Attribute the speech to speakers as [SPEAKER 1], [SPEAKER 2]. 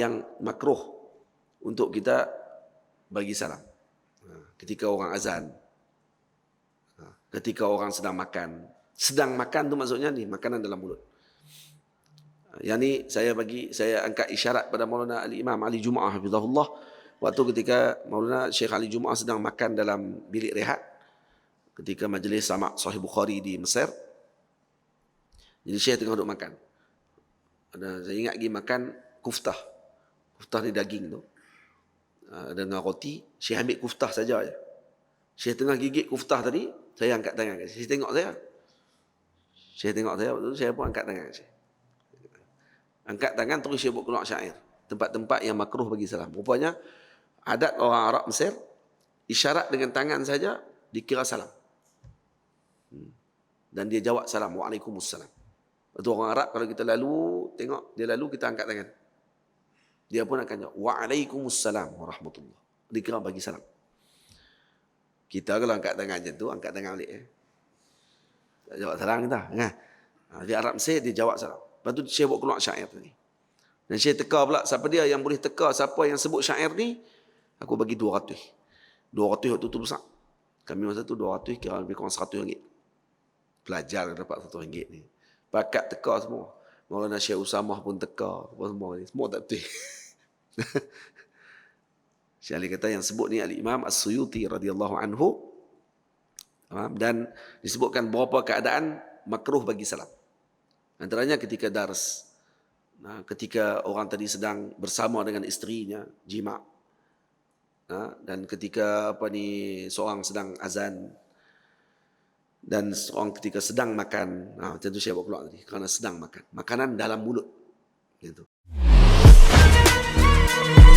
[SPEAKER 1] yang makruh untuk kita bagi salam. Ha, Ketika orang azan, Ha, ketika orang sedang makan. Sedang makan tu maksudnya ni, makanan dalam mulut. Ha, Yang ni saya bagi, saya angkat isyarat pada Maulana Ali Imam Ali Jum'ah Hafizahullah. Waktu ketika Maulana Syekh Ali Jum'ah sedang makan dalam bilik rehat. Ketika majlis sama Sahih Bukhari di Mesir. Jadi Syekh tengah duduk makan. Ada, saya ingat pergi makan kuftah. Kuftah ni daging tu. Uh, dengan roti, Syekh ambil kuftah saja je. Tengah gigit kuftah tadi, saya angkat tangan. Syekh tengok saya. Syekh tengok saya, waktu tu saya pun angkat tangan. Syekh. Angkat tangan terus Syekh buat keluar syair. Tempat-tempat yang makruh bagi salam. Rupanya, adat orang Arab Mesir, isyarat dengan tangan saja, dikira salam. Hmm. Dan dia jawab salam. Waalaikumsalam. Lepas tu orang Arab kalau kita lalu, tengok dia lalu, kita angkat tangan. Dia pun akan jawab. Waalaikumsalam warahmatullahi Dikira bagi salam. Kita kalau angkat tangan macam tu, angkat tangan balik. Eh. Tak jawab salam kita. Kan? Ha, di Arab Mesir, dia jawab salam. Lepas tu Syekh buat keluar syair tadi. Dan Syekh teka pula, siapa dia yang boleh teka, siapa yang sebut syair ni, aku bagi 200. 200 waktu tu besar. Kami masa tu 200 kira lebih kurang 100 ringgit. Pelajar dapat 100 ringgit ni. Pakat teka semua. Maulana Syekh Usamah pun teka. Semua ni. Semua tak betul. Syekh Ali kata yang sebut ni Al-Imam As-Suyuti radhiyallahu anhu. Dan disebutkan beberapa keadaan makruh bagi salam. Antaranya ketika dars. Ketika orang tadi sedang bersama dengan isterinya, jima' dan ketika apa ni seorang sedang azan. Dan seorang ketika sedang makan. Macam tu saya bawa keluar tadi. Kerana sedang makan. Makanan dalam mulut. Gitu you